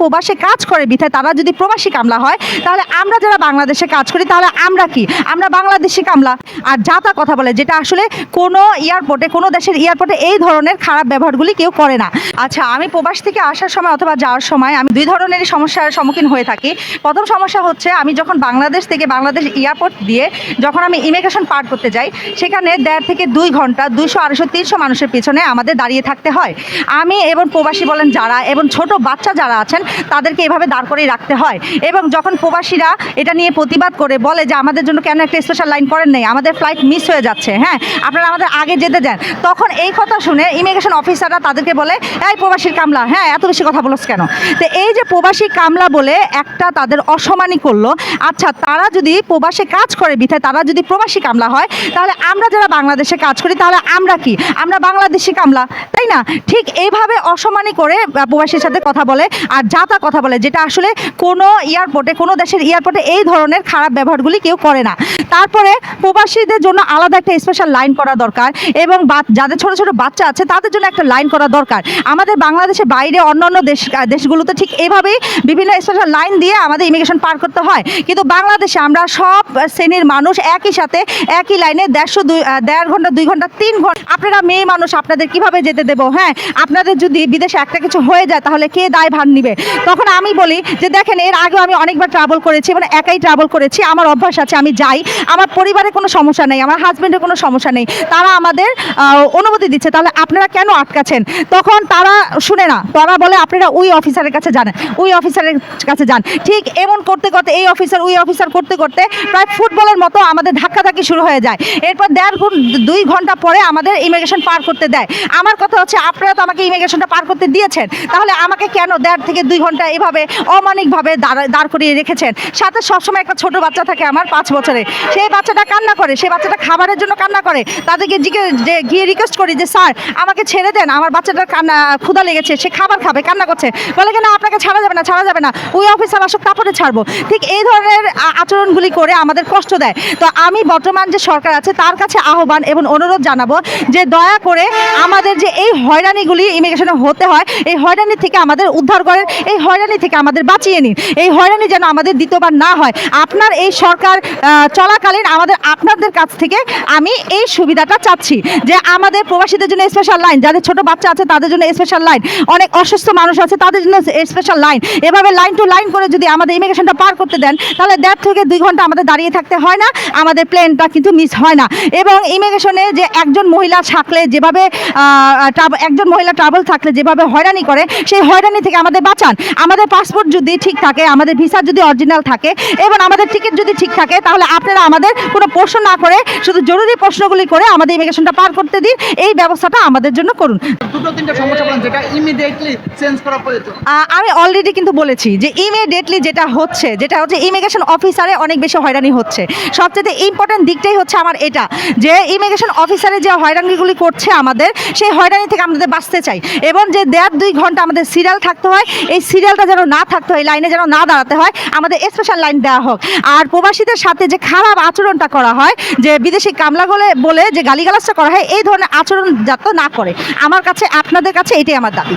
প্রবাসে কাজ করে বিথায় তারা যদি প্রবাসী কামলা হয়, তাহলে আমরা যারা বাংলাদেশে কাজ করি, তাহলে আমরা কি? আমরা বাংলাদেশি কামলা। আর যা তা কথা বলে, যেটা আসলে কোনো এয়ারপোর্টে, কোনো দেশের এয়ারপোর্টে এই ধরনের খারাপ ব্যবহারগুলি কেউ করে না। আচ্ছা আমি প্রবাস থেকে আসার সময় অথবা যাওয়ার সময় আমি দুই ধরনেরই সমস্যার সম্মুখীন হয়ে থাকি। প্রথম সমস্যা হচ্ছে, আমি যখন বাংলাদেশ থেকে বাংলাদেশ এয়ারপোর্ট দিয়ে যখন আমি ইমিগ্রেশন পার করতে যাই, সেখানে দেড় থেকে দুই ঘণ্টা, দুইশো, আড়াইশো, তিনশো মানুষের পিছনে আমাদের দাঁড়িয়ে থাকতে হয়। আমি এবং প্রবাসী বলেন যারা, এবং ছোট বাচ্চা যারা আছেন তাদেরকে এভাবে দাঁড় করিয়ে রাখতে হয়। এবং যখন প্রবাসীরা এটা নিয়ে প্রতিবাদ করে, বলে যে আমাদের জন্য কেন একটা স্পেশাল লাইন করেন নেই, আমাদের ফ্লাইট মিস হয়ে যাচ্ছে হ্যাঁ আপনারা আমাদের আগে যেতে দেন। তখন এই কথা শুনে ইমিগ্রেশন অফিসাররা তাদেরকে বলে, এই প্রবাসীর কামলা হ্যাঁ এত বেশি কথা বলছ কেন? তো এই যে প্রবাসী কামলা বলে একটা তাদের অসমানি করল আচ্ছা তারা যদি প্রবাসে কাজ করে বিথায় তারা যদি প্রবাসী কামলা হয়, তাহলে আমরা যারা বাংলাদেশে কাজ করি, তাহলে আমরা কি? আমরা বাংলাদেশি কামলা, তাই না? ঠিক এইভাবে অসমানি করে প্রবাসীর সাথে কথা বলে, আর যা তা কথা বলে, যেটা আসলে কোনো এয়ারপোর্টে কোনো দেশের এয়ারপোর্টে এই ধরনের খারাপ ব্যবহারগুলি কেউ করে না। তারপরে প্রবাসীদের জন্য আলাদা একটা স্পেশাল লাইন করা দরকার এবং যাদের ছোট ছোট বাচ্চা আছে, তাদের জন্য একটা লাইন করা দরকার। আমাদের বাংলাদেশের বাইরে অন্যান্য দেশ দেশগুলোতে ঠিক এভাবেই বিভিন্ন স্পেশাল লাইন দিয়ে আমাদের ইমিগ্রেশন পার করতে হয়। কিন্তু বাংলাদেশে আমরা সব শ্রেণির মানুষ একই সাথে, একই লাইনে দেড়শো দুই দেড় ঘণ্টা, দুই ঘণ্টা, তিন ঘণ্টা, আপনারা মেয়ে মানুষ, আপনাদের কীভাবে যেতে দেবো? হ্যাঁ আপনাদের যদি বিদেশে একটা কিছু হয়ে যায়, তাহলে কে দায় ভার নিবে? তখন আমি বলি যে দেখেন, এর আগেও আমি অনেকবার ট্রাভেল করেছি মানে একাই ট্রাভেল করেছি, আমার অভ্যাস আছে, আমি যাই। আমার পরিবারে কোনো সমস্যা নেই, আমার হাজব্যান্ডের কোনো সমস্যা নেই। তারা আমাদের অনুমতি দিচ্ছে, তাহলে আপনারা কেন আটকাছেন তখন তারা শুনে না, তারা বলে, আপনারা ওই অফিসারের কাছে যান, ওই অফিসারের কাছে যান। ঠিক এমন করতে করতে, এই অফিসার ওই অফিসার করতে করতে প্রায় ফুটবলের মতো আমাদের ধাক্কাধাক্কি শুরু হয়ে যায়। এরপর দেড় দুই ঘণ্টা পরে আমাদের ইমিগ্রেশন পার করতে দেয়। আমার কথা হচ্ছে, আপনারা তো আমাকে ইমিগ্রেশনটা পার করতে দিয়েছেন, তাহলে আমাকে কেন দেড় থেকে দুই ঘণ্টা এভাবে অমানিকভাবে দাঁড়া- দাঁড় করিয়ে রেখেছেন। সাথে সবসময় একটা ছোট বাচ্চা থাকে আমার, পাঁচ বছরে সেই বাচ্চাটা কান্না করে সেই বাচ্চাটা খাবারের জন্য কান্না করে। তাদেরকে যে গিয়ে রিকোয়েস্ট করি যে, স্যার, আমাকে ছেড়ে দেন, আমার বাচ্চাটার কান্না ক্ষুদা লেগেছে, সে খাবার খাবে, কান্না করছে। বলে কি, না, আপনাকে ছাড়া যাবে না, ছাড়া যাবে না। ওই অফিসার আসুক, তারপরে ছাড়বো। ঠিক এই ধরনের আচরণগুলি করে আমাদের কষ্ট দেয়। তো আমি বর্তমান যে সরকার আছে, তার কাছে আহ্বান এবং অনুরোধ জানাব যে, দয়া করে আমাদের যে এই হয়রানিগুলি ইমিগ্রেশনে হতে হয়, এই হয়রানি থেকে আমাদের উদ্ধার করেন। এই হয়রানি থেকে আমাদের বাঁচিয়ে নিন। এই হয়রানি যেন আমাদের দ্বিতীয়বার না হয়। আপনার এই সরকার চলাকালীন আমাদের, আপনাদের কাছ থেকে আমি এই সুবিধাটা চাচ্ছি যে আমাদের প্রবাসীদের জন্য স্পেশাল লাইন যাদের ছোট বাচ্চা আছে তাদের জন্য স্পেশাল লাইন অনেক অসুস্থ মানুষ আছে তাদের জন্য স্পেশাল লাইন এভাবে লাইন টু লাইন করে যদি আমাদের ইমিগ্রেশনটা পার করতে দেন, তাহলে দেড় থেকে দুই ঘণ্টা আমাদের দাঁড়িয়ে থাকতে হয় না, আমাদের প্লেনটা কিন্তু মিস হয় না। এবং ইমিগ্রেশনে যে একজন মহিলা থাকলে যেভাবে একজন মহিলা ট্রাভেল থাকলে যেভাবে হয়রানি করে, সেই হয়রানি থেকে আমাদের বাঁচান আমাদের পাসপোর্ট যদি ঠিক থাকে আমাদের ভিসা যদি অরিজিনাল থাকে এবং আমাদের টিকিট যদি ঠিক থাকে তাহলে আপনারা আমাদের কোনো প্রশ্ন না করে শুধু জরুরি প্রশ্নগুলি করে আমাদের ইমিগ্রেশনটা পার করতে দিন। এই ব্যবস্থাটা আমাদের জন্য করুন। দুটো তিনটা সমস্যা যেটা ইমিডিয়েটলি চেঞ্জ করা প্রয়োজন। আমি অলরেডি কিন্তু বলেছি যে ইমিডিয়েটলি যেটা হচ্ছে যেটা হচ্ছে ইমিগ্রেশন অফিসারে অনেক বেশি হয়রানি হচ্ছে। সবচেয়ে ইম্পর্টেন্ট দিকটাই হচ্ছে আমার এটা যে ইমিগ্রেশন অফিসারে যে হয়রানিগুলি করছে আমাদের সেই হয়রানি থেকে আমাদের বাঁচতে চাই। এবং যে দেড় দুই ঘণ্টা আমাদের সিরিয়াল থাকতে হয় এই সিরিয়ালটা যেন না থাকতে হয় লাইনে যেন না দাঁড়াতে হয়, আমাদের স্পেশাল লাইন দেওয়া হোক। আর প্রবাসীদের সাথে যে খারাপ আচরণটা করা হয়, যে বিদেশি কামলা বলে বলে যে গালিগালাজটা করা হয়, এই ধরনের আচরণ যাতে না করে। আমার কাছে, আপনাদের কাছে এটাই আমার দাবি।